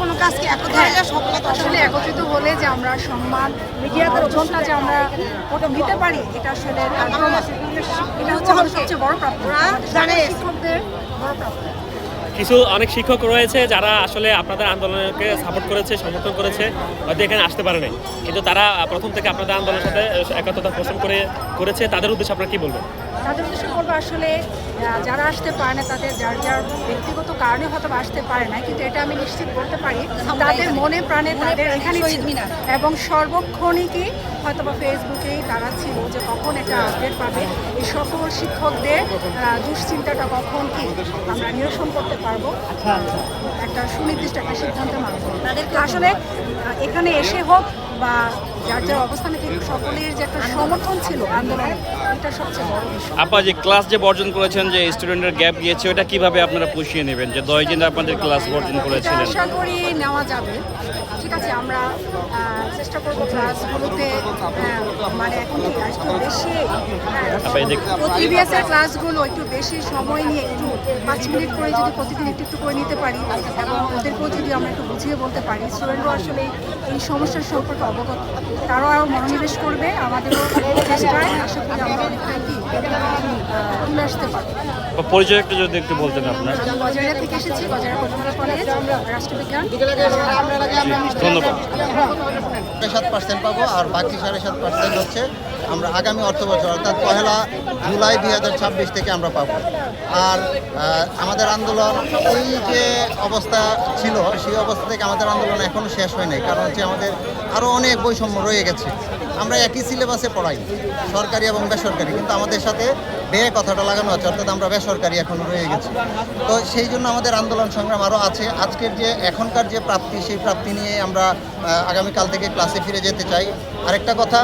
কোনো কাজকে সফলতা আসলে একত্রিত হলে যে আমরা সম্মান মিডিয়াতে অর্জনটা যে আমরা ওটা নিতে পারি এটা আসলে এটা হচ্ছে আমাদের সবচেয়ে বড় প্রাপ্য জানে। শিক্ষকদের বড় প্রাপ্য কিছু অনেক শিক্ষক রয়েছে যারা আসলে আপনাদের আন্দোলনকে সাপোর্ট করেছে সমর্থন করেছে হয়তো এখানে আসতে পারে নাই। কিন্তু তারা প্রথম থেকে আপনাদের আন্দোলনের সাথে একাত্মতা পোষণ করে করেছে। তাদের উদ্দেশ্যে আপনারা কি বলবেন? তাদের উদ্দেশ্য করব আসলে যারা আসতে পারে না তাদের যার যার ব্যক্তিগত কারণে হয়তো আসতে পারে না কিন্তু এটা আমি নিশ্চিত বলতে পারি তাদের মনে প্রাণে তাদের এখানে। এবং সর্বক্ষণিকই হয়তো বা ফেসবুকেই তারা ছিল যে কখন একটা আপডেট পাবে। এই সকল শিক্ষকদের দুশ্চিন্তাটা কখন কি আমরা নিরসন করতে পারব? একটা সুনির্দিষ্ট একটা সিদ্ধান্তে মানব তাদেরকে আসলে এখানে এসে হোক বা যার যার অবস্থানে কিন্তু সকলের যে একটা সমর্থন ছিল আন্দোলনে এটা সবচেয়ে বড় বিষয়। আপা যে ক্লাস যে বর্জন করেছেন যে স্টুডেন্টের গ্যাপ গিয়েছে ওটা কীভাবে আপনারা পুষিয়ে নেবেন? যে দশ দিন আপনাদের ক্লাস বর্জন করেছিলেন? আশা করি নেওয়া যাবে। ঠিক আছে আমরা চেষ্টা করব ক্লাসগুলোতে মানে এখন একটু বেশি আপা, এই দেখ- প্রিভিয়াস এর ক্লাসগুলো একটু বেশি সময় নিয়ে একটু পাঁচ মিনিট করে যদি প্রতিদিন একটু একটু করে নিতে পারি এবং ওদেরকেও যদি আমরা একটু বুঝিয়ে বলতে পারি স্টুডেন্টরাও আসলে এই সমস্যার সম্পর্কে অবগত। তারাও আরও মনোনিবেশ করবে আমাদেরও চেষ্টায় আশা করি আমরা অনেকটাই কি তুলে আসতে পারব। যদি একটু বলতেন আপনার। আমি গজারিয়া থেকে এসেছি। পলিটেকনিক কলেজ রাষ্ট্রবিজ্ঞান ধন্যবাদ। সাত পার্সেন্ট পাবো আর বাকি সাড়ে সাত পার্সেন্ট হচ্ছে আমরা আগামী অর্থ বছর, অর্থাৎ পহেলা জুলাই দুই হাজার ছাব্বিশ থেকে আমরা পাবো। আর আমাদের আন্দোলন, এই যে অবস্থা ছিল, সেই অবস্থা থেকে আমাদের আন্দোলন এখনও শেষ হয় নাই, কারণ হচ্ছে আমাদের আরও অনেক বৈষম্য রয়ে গেছে। আমরা একই সিলেবাসে পড়াই, সরকারি এবং বেসরকারি, কিন্তু আমাদের সাথে ব্যয় কথাটা লাগানো আছে, অর্থাৎ আমরা বেসরকারি এখনও রয়ে গেছি। তো সেই জন্য আমাদের আন্দোলন সংগ্রাম আরও আছে। আজকের যে এখনকার যে প্রাপ্তি, সেই প্রাপ্তি নিয়ে আমরা আগামীকাল থেকে ক্লাসে ফিরে যেতে চাই। আরেকটা কথা,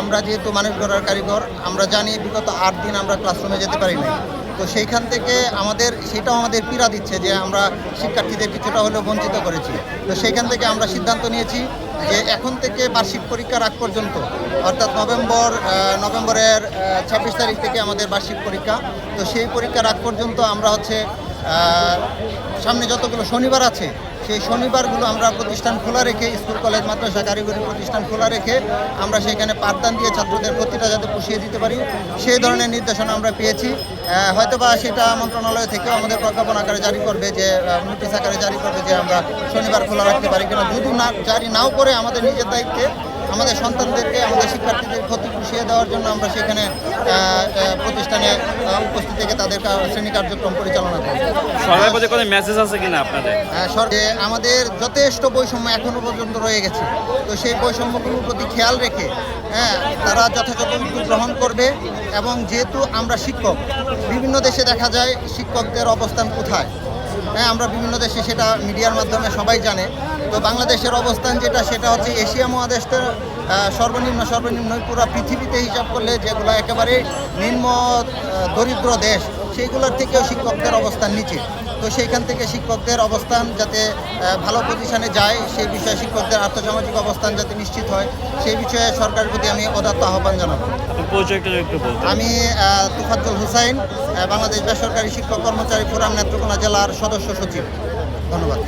আমরা যেহেতু মানুষ গড়ার কারিগর, আমরা জানি বিগত আট দিন আমরা ক্লাসরুমে যেতে পারি না তো সেইখান থেকে আমাদের, সেটাও আমাদের পীড়া দিচ্ছে যে আমরা শিক্ষার্থীদের কিছুটা হলেও বঞ্চিত করেছি। তো সেইখান থেকে আমরা সিদ্ধান্ত নিয়েছি যে এখন থেকে বার্ষিক পরীক্ষার আগ পর্যন্ত, অর্থাৎ নভেম্বর নভেম্বরের ছাব্বিশ তারিখ থেকে আমাদের বার্ষিক পরীক্ষা। তো সেই পরীক্ষার আগ পর্যন্ত আমরা হচ্ছে সামনে যতগুলো শনিবার আছে, সেই শনিবারগুলো আমরা প্রতিষ্ঠান খোলা রেখে, স্কুল, কলেজ, মাদ্রাসা, কারিগরি প্রতিষ্ঠান খোলা রেখে আমরা সেখানে পাঠদান দিয়ে ছাত্রদের প্রতিটা যাতে পুষিয়ে দিতে পারি, সেই ধরনের নির্দেশনা আমরা পেয়েছি। হয়তোবা সেটা মন্ত্রণালয় থেকেও আমাদের প্রজ্ঞাপন আকারে জারি করবে যে নোটিশ আকারে জারি করবে যে আমরা শনিবার খোলা রাখতে পারি কিনা। যদি না, জারি নাও করে আমাদের নিজের দায়িত্বে আমাদের সন্তানদেরকে আমাদের শিক্ষার্থীদের ক্ষতি পুষিয়ে দেওয়ার জন্য আমরা সেখানে প্রতিষ্ঠানে উপস্থিত থেকে তাদের শ্রেণি কার্যক্রম পরিচালনা করি সরকারের প্রতি কোনো মেসেজ আছে কিনা আপনাদের? যে আমাদের যথেষ্ট বৈষম্য এখনও পর্যন্ত রয়ে গেছে। তো সেই বৈষম্যগুলোর প্রতি খেয়াল রেখে হ্যাঁ তারা যথাযথ উদ্যোগ গ্রহণ করবে এবং যেহেতু আমরা শিক্ষক বিভিন্ন দেশে দেখা যায় শিক্ষকদের অবস্থান কোথায়? হ্যাঁ আমরা বিভিন্ন দেশে সেটা মিডিয়ার মাধ্যমে সবাই জানে। তো বাংলাদেশের অবস্থান যেটা, সেটা হচ্ছে এশিয়া মহাদেশের সর্বনিম্ন সর্বনিম্ন পুরো পৃথিবীতে হিসাব করলে যেগুলো একেবারে নিম্ন দরিদ্র দেশ, সেইগুলোর থেকেও শিক্ষকদের অবস্থান নিচে। তো সেইখান থেকে শিক্ষকদের অবস্থান যাতে ভালো পজিশনে যায় সেই বিষয়ে শিক্ষকদের আর্থসামাজিক অবস্থান যাতে নিশ্চিত হয় সেই বিষয়ে সরকারের প্রতি আমি অদাত্ত আহ্বান জানাব। আমি তুফাজুল তুফাজ্জল হুসাইন বাংলাদেশ বেসরকারি শিক্ষক কর্মচারী ফোরাম নেত্রকোনা জেলার সদস্য সচিব। ধন্যবাদ।